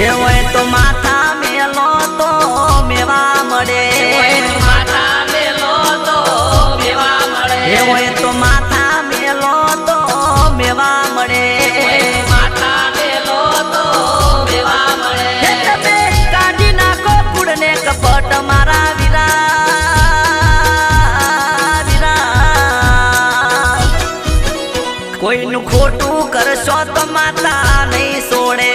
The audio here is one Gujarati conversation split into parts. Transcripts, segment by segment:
દેવાય તો માથા મેલો તો મેવા મળે. માથા મેલો તો મેવા મળે દેવાય તો તો માથા મેલો તો મેવા મળે. તમે કાઢી નાખો કુડને કપટ મારા કોઈનું ખોટું કરશો તો માતા નહીં સોડે.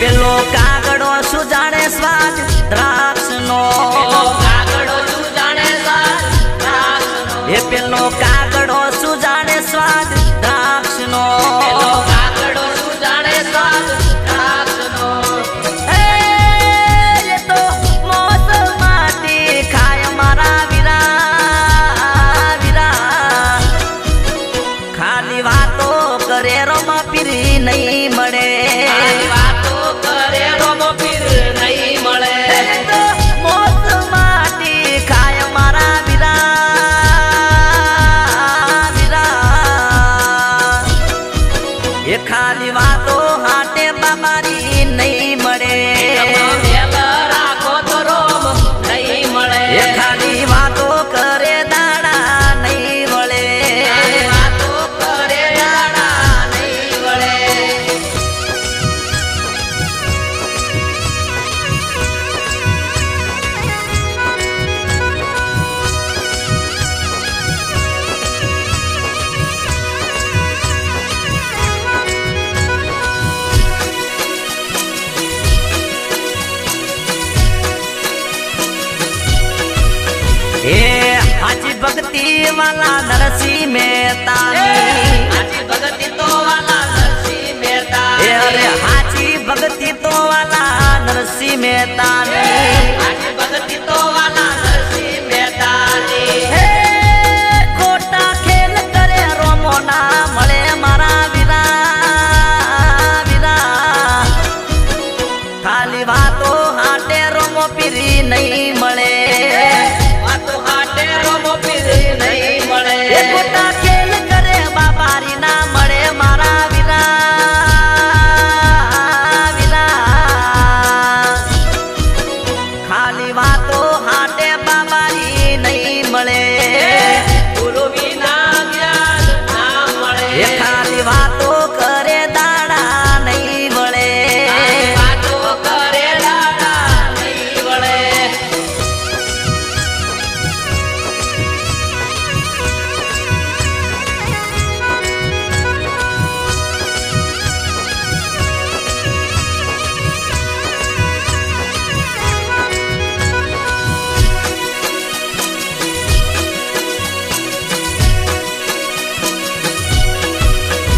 પેલો કાગડો સુજાણે સ્વાદ દ્રાક્ષ નો મહેતા ને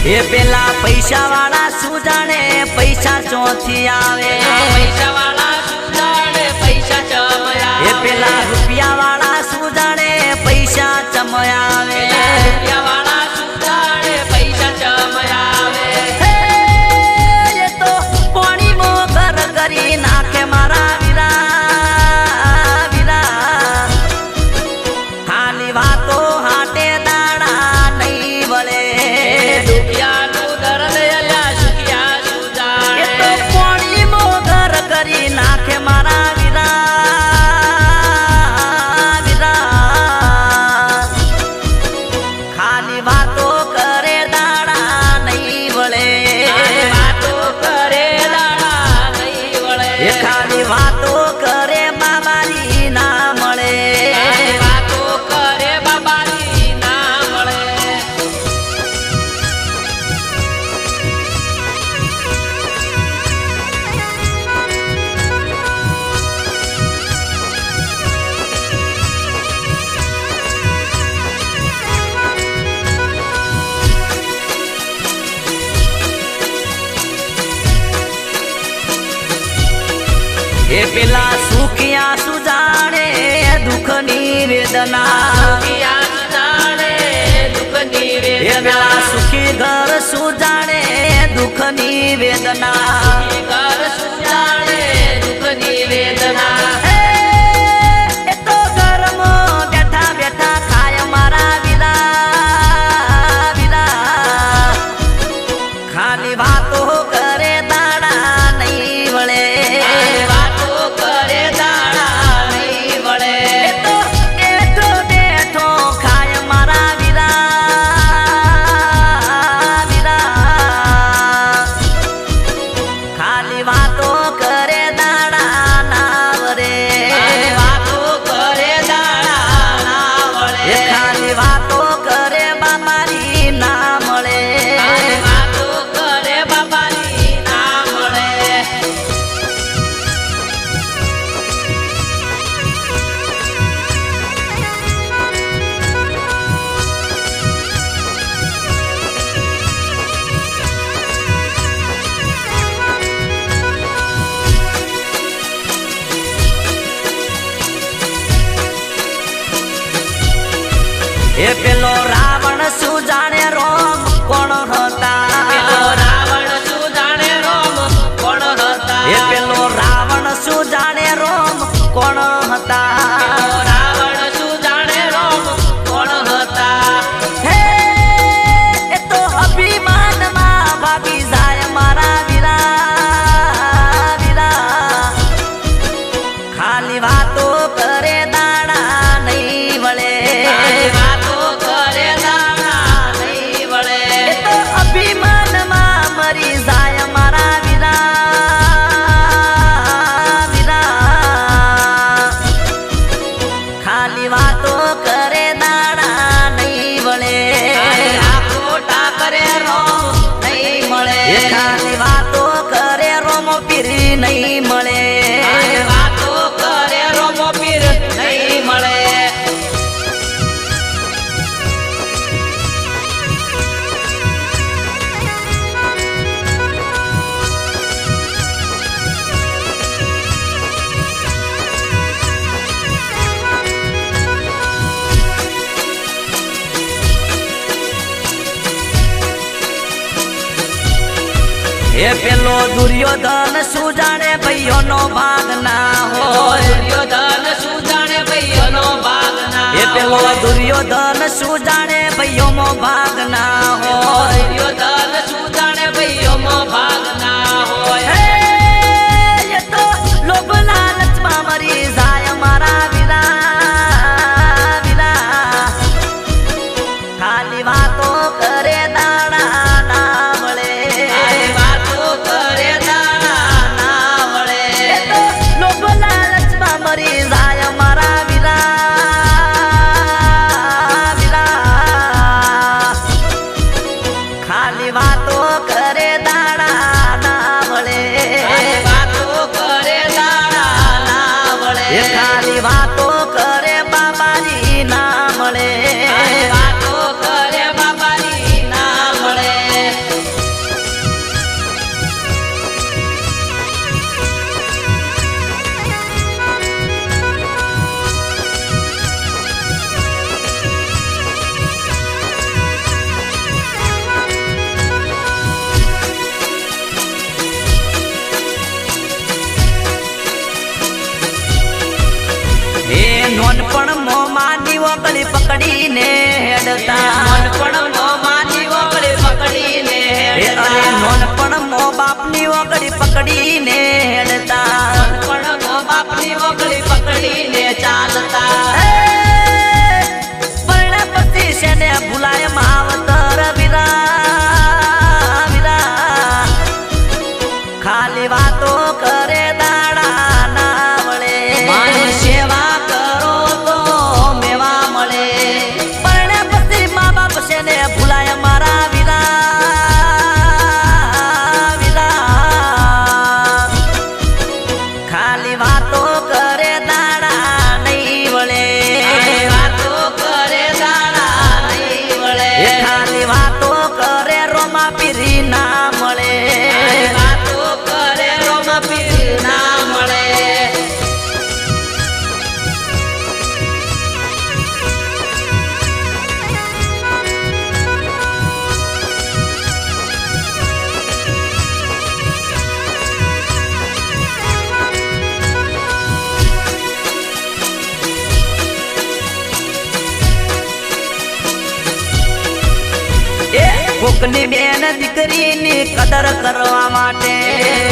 એ પેલા પૈસા વાળા શું જાણે પૈસા ચોથી આવે. પૈસા વાળા શું પૈસા ચમયા એ પેલા રૂપિયા વાળા શું જાણે પૈસા ચમયા આવે. રૂપિયા એ પેલા સુખિયા સુજાણે દુઃખની વેદના. સુખી ઘર સુજાણે દુઃખની વેદના. ઘર સુજાણે દુઃખની વેદના. ખાલી વાત If you નહીં એ પેલો દુર્યોધન શું જાણે ભાઈઓનો ભાગ ના હોય. દુર્યોધન શું જાણે ભાઈઓનો ભાગ ના એ પેલો દુર્યોધન શું જાણે ભાઈઓનો ભાગ ના હોય. દુર્યોધન ખાલી એ નોનપણ માની વકળી કળી પકડીને હેડતા. નોનપણ મો માની વકળી પકડીને એ અરે હેડતા. નોનપણ મો બાપની ઓગળી પકડીને હેડતા. મન પણ મો બાપની ઓગળી પકડીને ચાલતા. દીકરીની કદર કરવા માટે.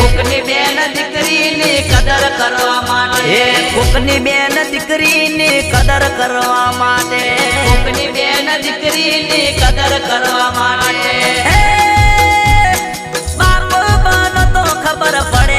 કોકની બેન દીકરીની કદર કરવા માટે. કોકની બેન દીકરીની કદર કરવા માટે. કોકની બેન દીકરીની કદર કરવા માટે. બનો તો ખબર પડે.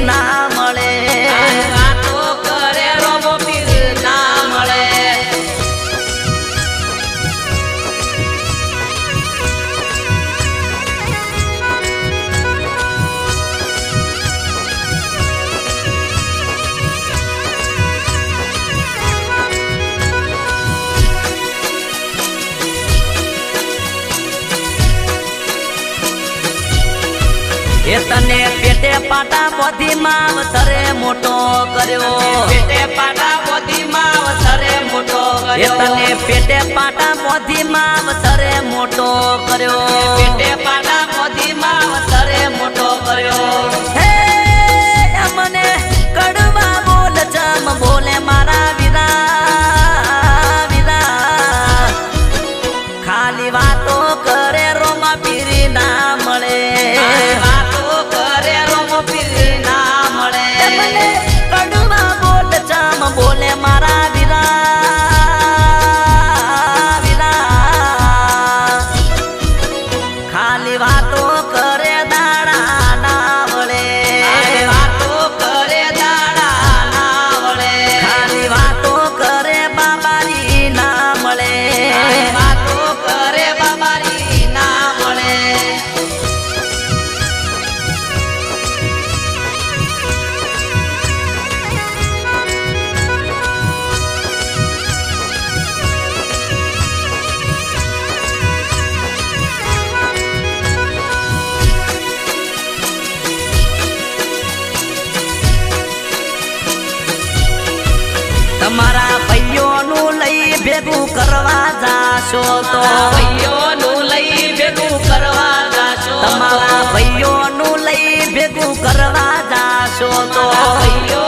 menina. પેટે પોથી માવતરે મોટો કર્યો. પેટે પાટા પોતીમાં અવસરે મોટો કર્યો. તને પેટે પાટા પોથી માવતરે મોટો કર્યો. પેટે પાટા પોતીમાં અવસરે મોટો કર્યો. હે મને કડવા બોલ ચમ બોલે મારા ભેગું કરવા જાશો તો. ભાઈઓનું લઈ ભેગું કરવા જાશો તમારા ભાઈઓનું લઈ ભેગું કરવા જાશો તો. ભાઈઓ